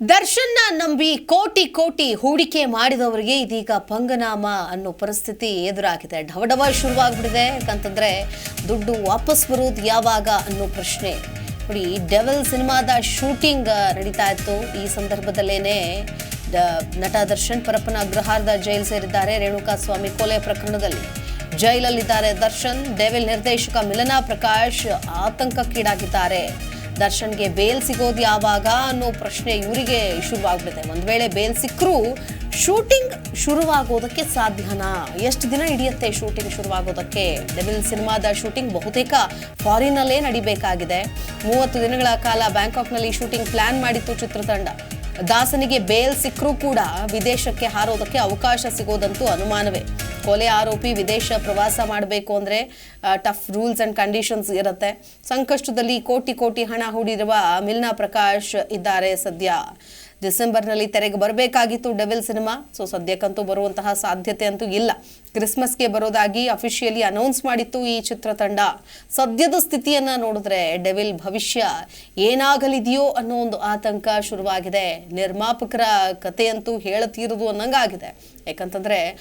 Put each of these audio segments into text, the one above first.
ದರ್ಶನ್ನ ನಂಬಿ ಕೋಟಿ ಕೋಟಿ ಹೂಡಿಕೆ ಮಾಡಿದವರಿಗೆ ಇದೀಗ ಪಂಗನಾಮ ಅನ್ನೋ ಪರಿಸ್ಥಿತಿ ಎದುರಾಗಿದೆ. ಢವಢವ ಶುರುವಾಗ್ಬಿಟ್ಟಿದೆ. ಯಾಕಂತಂದ್ರೆ ದುಡ್ಡು ವಾಪಸ್ ಬರೋದು ಯಾವಾಗ ಅನ್ನೋ ಪ್ರಶ್ನೆ. ನೋಡಿ ಡೆವಲ್ ಸಿನಿಮಾದ ಶೂಟಿಂಗ್ ನಡೀತಾ ಇತ್ತು. ಈ ಸಂದರ್ಭದಲ್ಲೇನೆ ನಟ ದರ್ಶನ್ ಪರಪ್ಪನ ಅಗ್ರಹಾರದ ಜೈಲು ಸೇರಿದ್ದಾರೆ ರೇಣುಕಾ ಸ್ವಾಮಿ ಕೊಲೆ ಪ್ರಕರಣದಲ್ಲಿ. ಜೈಲಲ್ಲಿದ್ದಾರೆ ದರ್ಶನ್ ಡೆವಿಲ್ ನಿರ್ದೇಶಕ ಮಿಲನಾ ಪ್ರಕಾಶ್ ಆತಂಕಕ್ಕೀಡಾಗಿದ್ದಾರೆ. ದರ್ಶನ್ಗೆ ಬೇಲ್ ಸಿಗೋದು ಯಾವಾಗ ಅನ್ನೋ ಪ್ರಶ್ನೆ ಇವರಿಗೆ ಶುರುವಾಗ್ಬಿಡುತ್ತೆ. ಒಂದು ವೇಳೆ ಬೇಲ್ ಸಿಕ್ಕರೂ ಶೂಟಿಂಗ್ ಶುರುವಾಗೋದಕ್ಕೆ ಸಾಧ್ಯನಾ? ಎಷ್ಟು ದಿನ ಹಿಡಿಯುತ್ತೆ ಶೂಟಿಂಗ್ ಶುರುವಾಗೋದಕ್ಕೆ? ಡೆಬಿಲ್ ಸಿನಿಮಾದ ಶೂಟಿಂಗ್ ಬಹುತೇಕ ಫಾರಿನಲ್ಲೇ ನಡಿಬೇಕಾಗಿದೆ. ಮೂವತ್ತು ದಿನಗಳ ಕಾಲ ಬ್ಯಾಂಕಾಕ್ನಲ್ಲಿ ಶೂಟಿಂಗ್ ಪ್ಲಾನ್ ಮಾಡಿತ್ತು ಚಿತ್ರತಂಡ. ದಾಸನಿಗೆ ಬೇಲ್ ಸಿಕ್ಕರೂ ಕೂಡ ವಿದೇಶಕ್ಕೆ ಹಾರೋದಕ್ಕೆ ಅವಕಾಶ ಸಿಗೋದಂತೂ ಅನುಮಾನವೇ. ಕೊಲೆ ಆರೋಪಿ ವಿದೇಶ ಪ್ರವಾಸ ಮಾಡಬೇಕು ಅಂದರೆ ಟಫ್ ರೂಲ್ಸ್ ಆ್ಯಂಡ್ ಕಂಡೀಷನ್ಸ್ ಇರುತ್ತೆ. ಸಂಕಷ್ಟದಲ್ಲಿ ಕೋಟಿ ಕೋಟಿ ಹಣ ಹೂಡಿರುವ ಮಿಲ್ನಾ ಪ್ರಕಾಶ್ ಇದ್ದಾರೆ ಸದ್ಯ. ಡಿಸೆಂಬರ್ನಲ್ಲಿ ತೆರೆಗೆ ಬರಬೇಕಾಗಿತ್ತು ಡೆವಿಲ್ ಸಿನಿಮಾ. ಸೊ, ಸದ್ಯಕ್ಕಂತೂ ಬರುವಂತಹ ಸಾಧ್ಯತೆ ಅಂತೂ ಇಲ್ಲ. ಕ್ರಿಸ್ಮಸ್ಗೆ ಬರೋದಾಗಿ ಅಫಿಷಿಯಲಿ ಅನೌನ್ಸ್ ಮಾಡಿತ್ತು ಈ ಚಿತ್ರತಂಡ ಸದ್ಯದ ಸ್ಥಿತಿಯನ್ನು ನೋಡಿದ್ರೆ ಡೆವಿಲ್ ಭವಿಷ್ಯ ಏನಾಗಲಿದೆಯೋ ಅನ್ನೋ ಒಂದು ಆತಂಕ ಶುರುವಾಗಿದೆ. ನಿರ್ಮಾಪಕರ ಕಥೆಯಂತೂ ಹೇಳತೀರದು ಅನ್ನಂಗಾಗಿದೆ. ಯಾಕಂತಂದರೆ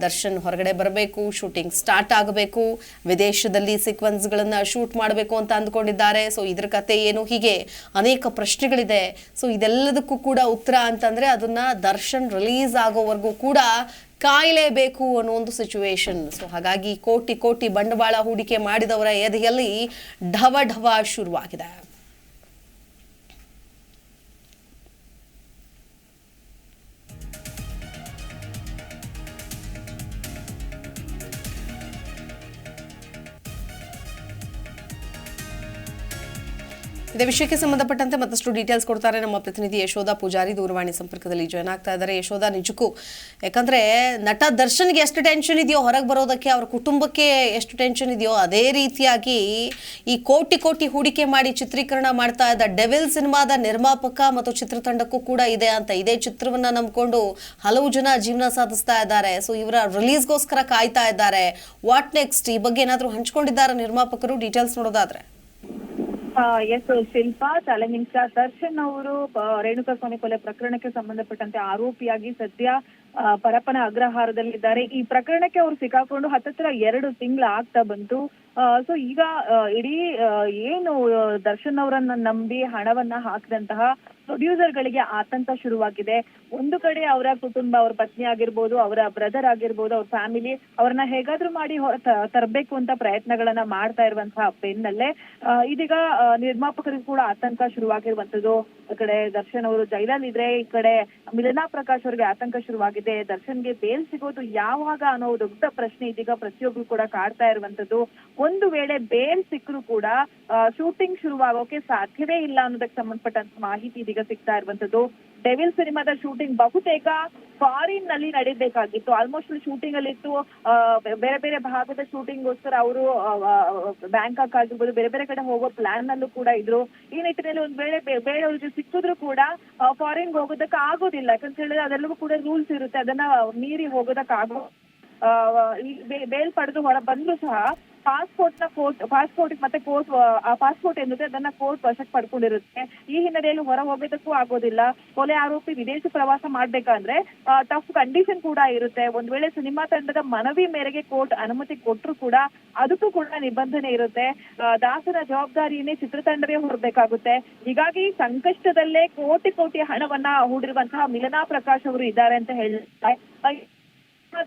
ದರ್ಶನ್ ಹೊರಗಡೆ ಬರಬೇಕು, ಶೂಟಿಂಗ್ ಸ್ಟಾರ್ಟ್ ಆಗಬೇಕು, ವಿದೇಶದಲ್ಲಿ ಸೀಕ್ವೆನ್ಸ್ಗಳನ್ನು ಶೂಟ್ ಮಾಡಬೇಕು ಅಂತ ಅಂದ್ಕೊಂಡಿದ್ದಾರೆ. ಸೊ, ಇದ್ರ ಕತೆ ಏನು ಹೀಗೆ ಅನೇಕ ಪ್ರಶ್ನೆಗಳಿದೆ. ಸೊ, ಇದೆಲ್ಲದಕ್ಕೂ ಕೂಡ ಉತ್ತರ ಅಂತಂದ್ರೆ ಅದನ್ನ ದರ್ಶನ್ ರಿಲೀಸ್ ಆಗೋವರೆಗೂ ಕೂಡ ಕಾಯಲೇಬೇಕು ಅನ್ನೋ ಒಂದು ಸಿಚುವೇಶನ್ ಸೊ ಹಾಗಾಗಿ ಕೋಟಿ ಕೋಟಿ ಬಂಡವಾಳ ಹೂಡಿಕೆ ಮಾಡಿದವರ ಎದೆಯಲ್ಲಿ ಢವ ಢವ ಶುರುವಾಗಿದೆ. ಇದೇ ವಿಷಯಕ್ಕೆ ಸಂಬಂಧಪಟ್ಟಂತೆ ಮತ್ತಷ್ಟು ಡೀಟೇಲ್ಸ್ ಕೊಡ್ತಾರೆ ನಮ್ಮ ಪ್ರತಿನಿಧಿ ಯಶೋಧ ಪೂಜಾರಿ. ದೂರವಾಣಿ ಸಂಪರ್ಕದಲ್ಲಿ ಜಾಯ್ನ್ ಆಗ್ತಾ ಇದ್ದಾರೆ. ಯಶೋಧ, ನಿಜಕ್ಕೂ, ಯಾಕಂದ್ರೆ ನಟ ದರ್ಶನ್ಗೆ ಎಷ್ಟು ಟೆನ್ಷನ್ ಇದೆಯೋ, ಹೊರಗೆ ಬರೋದಕ್ಕೆ ಅವ್ರ ಕುಟುಂಬಕ್ಕೆ ಎಷ್ಟು ಟೆನ್ಷನ್ ಇದೆಯೋ, ಅದೇ ರೀತಿಯಾಗಿ ಈ ಕೋಟಿ ಕೋಟಿ ಹೂಡಿಕೆ ಮಾಡಿ ಚಿತ್ರೀಕರಣ ಮಾಡ್ತಾ ಇದ್ದ ಡೆವಿಲ್ ಸಿನಿಮಾದ ನಿರ್ಮಾಪಕ ಮತ್ತು ಚಿತ್ರತಂಡಕ್ಕೂ ಕೂಡ ಇದೆ ಅಂತ ಇದೇ ಚಿತ್ರವನ್ನ ನಂಬಿಕೊಂಡು ಹಲವು ಜನ ಜೀವನ ಸಾಧಿಸ್ತಾ ಇದ್ದಾರೆ. ಸೊ ಇವರ ರಿಲೀಸ್ಗೋಸ್ಕರ ಕಾಯ್ತಾ ಇದ್ದಾರೆ. ವಾಟ್ ನೆಕ್ಸ್ಟ್ ಈ ಬಗ್ಗೆ ಏನಾದರೂ ಹಂಚ್ಕೊಂಡಿದ್ದಾರೆ ನಿರ್ಮಾಪಕರು? ಡೀಟೇಲ್ಸ್ ನೋಡೋದಾದ್ರೆ. ಎಸ್ ಶಿಲ್ಪಾ, ತಲೆಮಿಂಚ, ದರ್ಶನ್ ಅವರು ರೇಣುಕಾ ಸ್ವಾಮಿ ಕೊಲೆ ಪ್ರಕರಣಕ್ಕೆ ಸಂಬಂಧಪಟ್ಟಂತೆ ಆರೋಪಿಯಾಗಿ ಸದ್ಯ ಪರಪನ ಅಗ್ರಹಾರದಲ್ಲಿದ್ದಾರೆ. ಈ ಪ್ರಕರಣಕ್ಕೆ ಅವರು ಸಿಕ್ಕಾಕೊಂಡು ಹತ್ತತ್ರ ಎರಡು ತಿಂಗಳು ಆಗ್ತಾ ಬಂತು. ಸೊ ಈಗ ಇಡೀ ಏನು ದರ್ಶನ್ ಅವರನ್ನ ನಂಬಿ ಹಣವನ್ನ ಹಾಕಿದಂತಹ ಪ್ರೊಡ್ಯೂಸರ್ ಗಳಿಗೆ ಆತಂಕ ಶುರುವಾಗಿದೆ. ಒಂದು ಕಡೆ ಅವರ ಕುಟುಂಬ, ಅವ್ರ ಪತ್ನಿ ಆಗಿರ್ಬೋದು, ಅವರ ಬ್ರದರ್ ಆಗಿರ್ಬೋದು, ಅವ್ರ ಫ್ಯಾಮಿಲಿ ಅವ್ರನ್ನ ಹೇಗಾದ್ರೂ ಮಾಡಿ ತರಬೇಕು ಅಂತ ಪ್ರಯತ್ನಗಳನ್ನ ಮಾಡ್ತಾ ಇರುವಂತಹ ಬೆನ್ನಲ್ಲೇ ಇದೀಗ ನಿರ್ಮಾಪಕರಿಗೂ ಕೂಡ ಆತಂಕ ಶುರುವಾಗಿರುವಂತದ್ದು ಆ ಕಡೆ ದರ್ಶನ್ ಅವರು ಜೈಲಲ್ಲಿದ್ರೆ ಈ ಕಡೆ ಮಿಲನಾ ಪ್ರಕಾಶ್ ಅವರಿಗೆ ಆತಂಕ ಶುರುವಾಗಿದೆ. ದರ್ಶನ್ಗೆ ಬೇಲ್ ಸಿಗೋದು ಯಾವಾಗ ಅನ್ನೋ ದೊಡ್ಡ ಪ್ರಶ್ನೆ ಇದೀಗ ಪ್ರತಿಯೊಬ್ರು ಕೂಡ ಕಾಡ್ತಾ ಇರುವಂತದ್ದು ಒಂದು ವೇಳೆ ಬೇಲ್ ಸಿಕ್ಕರೂ ಕೂಡ ಶೂಟಿಂಗ್ ಶುರುವಾಗೋಕೆ ಸಾಧ್ಯವೇ ಇಲ್ಲ ಅನ್ನೋದಕ್ಕೆ ಸಂಬಂಧಪಟ್ಟಂತ ಮಾಹಿತಿ ಇದೀಗ ಸಿಗ್ತಾ ಇರುವಂತದ್ದು ಡೆವಿಲ್ ಸಿನಿಮಾದ ಶೂಟಿಂಗ್ ಬಹುತೇಕ ಫಾರಿನ್ನಲ್ಲಿ ನಡೀಬೇಕಾಗಿತ್ತು. ಆಲ್ಮೋಸ್ಟ್ ಶೂಟಿಂಗ್ ಅಲ್ಲಿ ಇತ್ತು. ಬೇರೆ ಬೇರೆ ಭಾಗದ ಶೂಟಿಂಗ್ ಗೋಸ್ಕರ ಅವರು ಬ್ಯಾಂಕಾಕ್ ಆಗಿರ್ಬೋದು, ಬೇರೆ ಬೇರೆ ಕಡೆ ಹೋಗೋ ಪ್ಲಾನ್ ನಲ್ಲೂ ಕೂಡ ಇದ್ರು. ಈ ನಿಟ್ಟಿನಲ್ಲಿ ಒಂದ್ ವೇಳೆ ಬೇರೆ ಬೇರೆಯವ್ರಿಗೆ ಸಿಕ್ಕಿದ್ರು ಕೂಡ ಫಾರಿನ್ ಹೋಗೋದಕ್ಕೆ ಆಗೋದಿಲ್ಲ. ಯಾಕಂತ ಹೇಳಿದ್ರೆ ಅದೆಲ್ಲವೂ ಕೂಡ ರೂಲ್ಸ್ ಇರುತ್ತೆ. ಅದನ್ನ ಮೀರಿ ಹೋಗೋದಕ್ಕೆ ಆಗೋ ಬೇಲ್ ಪಡೆದು ಹೊರ ಬಂದ್ರು ಸಹ ಪಾಸ್ಪೋರ್ಟ್ನ ಕೋರ್ಟ್ ಪಾಸ್ಪೋರ್ಟ್ ಮತ್ತೆ ಕೋರ್ಟ್ ಪಾಸ್ಪೋರ್ಟ್ ಏನಿದೆ ಅದನ್ನ ಕೋರ್ಟ್ ವಶಕ್ಕೆ ಪಡ್ಕೊಂಡಿರುತ್ತೆ. ಈ ಹಿನ್ನೆಲೆಯಲ್ಲಿ ಹೊರ ಹೋಗೋದಕ್ಕೂ ಆಗೋದಿಲ್ಲ. ಕೊಲೆ ಆರೋಪಿ ವಿದೇಶ ಪ್ರವಾಸ ಮಾಡ್ಬೇಕಂದ್ರೆ ಟಫ್ ಕಂಡೀಷನ್ ಕೂಡ ಇರುತ್ತೆ. ಒಂದ್ ವೇಳೆ ಸಿನಿಮಾ ತಂಡದ ಮನವಿ ಮೇರೆಗೆ ಕೋರ್ಟ್ ಅನುಮತಿ ಕೊಟ್ಟರು ಕೂಡ ಅದಕ್ಕೂ ಕೂಡ ನಿಬಂಧನೆ ಇರುತ್ತೆ. ದಾಸನ ಜವಾಬ್ದಾರಿಯನ್ನೇ ಚಿತ್ರತಂಡವೇ ಹೊರಬೇಕಾಗುತ್ತೆ. ಹೀಗಾಗಿ ಸಂಕಷ್ಟದಲ್ಲೇ ಕೋಟಿ ಕೋಟಿ ಹಣವನ್ನ ಹೂಡಿರುವಂತಹ ಮಿಲನಾ ಪ್ರಕಾಶ್ ಅವರು ಇದ್ದಾರೆ ಅಂತ ಹೇಳ್ತಾರೆ.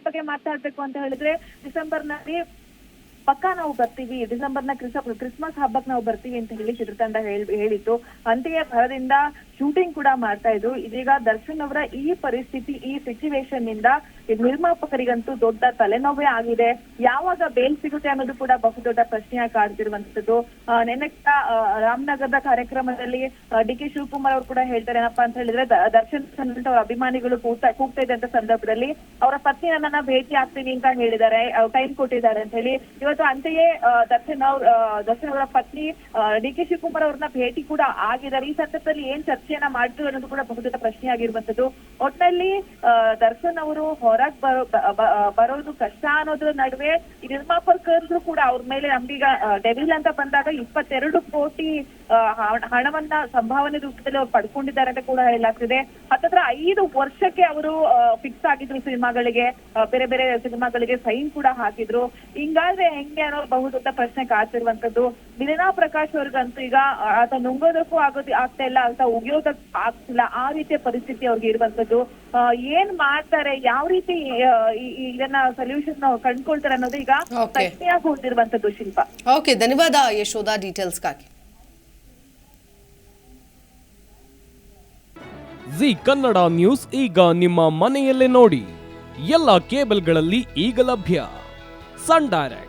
ಬಗ್ಗೆ ಮಾತಾಡ್ಬೇಕು ಅಂತ ಹೇಳಿದ್ರೆ ಡಿಸೆಂಬರ್ನಲ್ಲಿ ಪಕ್ಕಾ ನಾವು ಬರ್ತೀವಿ ಡಿಸೆಂಬರ್ನ ಕ್ರಿಸ್ಮಸ್ ಹಬ್ಬಕ್ಕೆ ನಾವು ಬರ್ತೀವಿ ಅಂತ ಹೇಳಿ ಚಿತ್ರತಂಡ ಹೇಳ್- ಹೇಳಿತ್ತು. ಅಂತೆಯೇ ಭರದಿಂದ ಶೂಟಿಂಗ್ ಕೂಡ ಮಾಡ್ತಾ ಇದ್ರು. ಇದೀಗ ದರ್ಶನ್ ಅವರ ಈ ಪರಿಸ್ಥಿತಿ, ಈ ಸಿಚುವೇಶನ್ನಿಂದ ನಿರ್ಮಾಪಕರಿಗಂತೂ ದೊಡ್ಡ ತಲೆನೋವೇ ಆಗಿದೆ. ಯಾವಾಗ ಬೇಲ್ ಸಿಗುತ್ತೆ ಅನ್ನೋದು ಕೂಡ ಬಹುದೊಡ್ಡ ಪ್ರಶ್ನೆಯಾಗಿ ಕಾಡ್ತಿರುವಂತದ್ದು ನೆನ್ನೆ ರಾಮನಗರದ ಕಾರ್ಯಕ್ರಮದಲ್ಲಿ ಡಿ ಕೆ ಶಿವಕುಮಾರ್ ಅವರು ಕೂಡ ಹೇಳ್ತಾರೆ, ಏನಪ್ಪಾ ಅಂತ ಹೇಳಿದ್ರೆ ದರ್ಶನ್ ಅವರ ಅಭಿಮಾನಿಗಳು ಕೂಗ್ತಾ ಕೂಗ್ತಾ ಇದ್ದಂತ ಸಂದರ್ಭದಲ್ಲಿ ಅವರ ಪತ್ನಿ ನನ್ನ ಭೇಟಿ ಆಗ್ತೀನಿ ಅಂತ ಹೇಳಿದ್ದಾರೆ. ಟೈಮ್ ಕೊಟ್ಟಿದ್ದಾರೆ ಅಂತ ಹೇಳಿ. ಇವತ್ತು ಅಂತೆಯೇ ಆ, ದರ್ಶನ್ ಅವ್ರ ದರ್ಶನ್ ಅವರ ಪತ್ನಿ ಡಿ ಕೆ ಶಿವಕುಮಾರ್ ಅವ್ರನ್ನ ಭೇಟಿ ಕೂಡ ಆಗಿದ್ದಾರೆ. ಈ ಸಂದರ್ಭದಲ್ಲಿ ಏನ್ ಚರ್ಚೆಯನ್ನ ಮಾಡಿದ್ರು ಅನ್ನೋದು ಕೂಡ ಬಹುದೊಡ್ಡ ಪ್ರಶ್ನೆ ಆಗಿರುವಂತದ್ದು ಒಟ್ನಲ್ಲಿ ದರ್ಶನ್ ಅವರು ಹೊರಗ್ ಬರೋದು ಕಷ್ಟ ಅನ್ನೋದ್ರ ನಡುವೆ ನಿರ್ಮಾಪಕರು ಕೂಡ ಅವ್ರ ಮೇಲೆ ನಮ್ಗೀಗ ಡೆವಿಲ್ ಅಂತ ಬಂದಾಗ ಇಪ್ಪತ್ತೆರಡು ಕೋಟಿ ಹಣವನ್ನ ಸಂಭಾವನೆ ರೂಪದಲ್ಲಿ ಅವ್ರು ಪಡ್ಕೊಂಡಿದ್ದಾರೆ ಅಂತ ಕೂಡ ಹೇಳಲಾಗ್ತಿದೆ. ಹತ್ತತ್ರ ಐದು ವರ್ಷಕ್ಕೆ ಅವರು ಫಿಕ್ಸ್ ಆಗಿದ್ರು ಸಿನಿಮಾಗಳಿಗೆ ಬೇರೆ ಬೇರೆ ಸಿನಿಮಾಗಳಿಗೆ ಸೈನ್ ಕೂಡ ಹಾಕಿದ್ರು. ಹಿಂಗಾದ್ರೆ ಹೆಂಗೆ ಅನ್ನೋ ಬಹುದೊಡ್ಡ ಪ್ರಶ್ನೆ ಕಾಡ್ತಿರುವಂತದ್ದು ಮಿಲನಾ ಪ್ರಕಾಶ್ ಅವ್ರಿಗಂತೂ ಈಗ ಆ, ಆತ ನುಂಗೋದಕ್ಕೂ ಆಗೋದು ಆಗ್ತಾ ಇಲ್ಲ ಅಂತ ಉಗಿಯೋದಕ್ಕೂ ಆಗ್ತಿಲ್ಲ ಆ ರೀತಿಯ ಪರಿಸ್ಥಿತಿ ಅವ್ರಿಗೆ ಇರುವಂತದ್ದು. ಏನ್ ಮಾಡ್ತಾರೆ ಯಾವ ರೀತಿ ಇದನ್ನ ಸೊಲ್ಯೂಷನ್ ಕಂಡ್ಕೊಳ್ತಾರೆ ಅನ್ನೋದು ಈಗ. ಪ್ರಶ್ನೆಯಾಗಿ ಉಳಿದಿರುವಂತದ್ದು ಶಿಲ್ಪ. ಓಕೆ ಧನ್ಯವಾದ ಯಶೋಧ ಡೀಟೇಲ್ಸ್ಗಾಗಿ ಜಿ ಕನ್ನಡ ನ್ಯೂಸ್ ಈಗ ನಿಮ್ಮ ಮನೆಯಲ್ಲೇ ನೋಡಿ. ಎಲ್ಲ ಕೇಬಲ್ಗಳಲ್ಲಿ ಈಗ ಲಭ್ಯ. Sun Direct.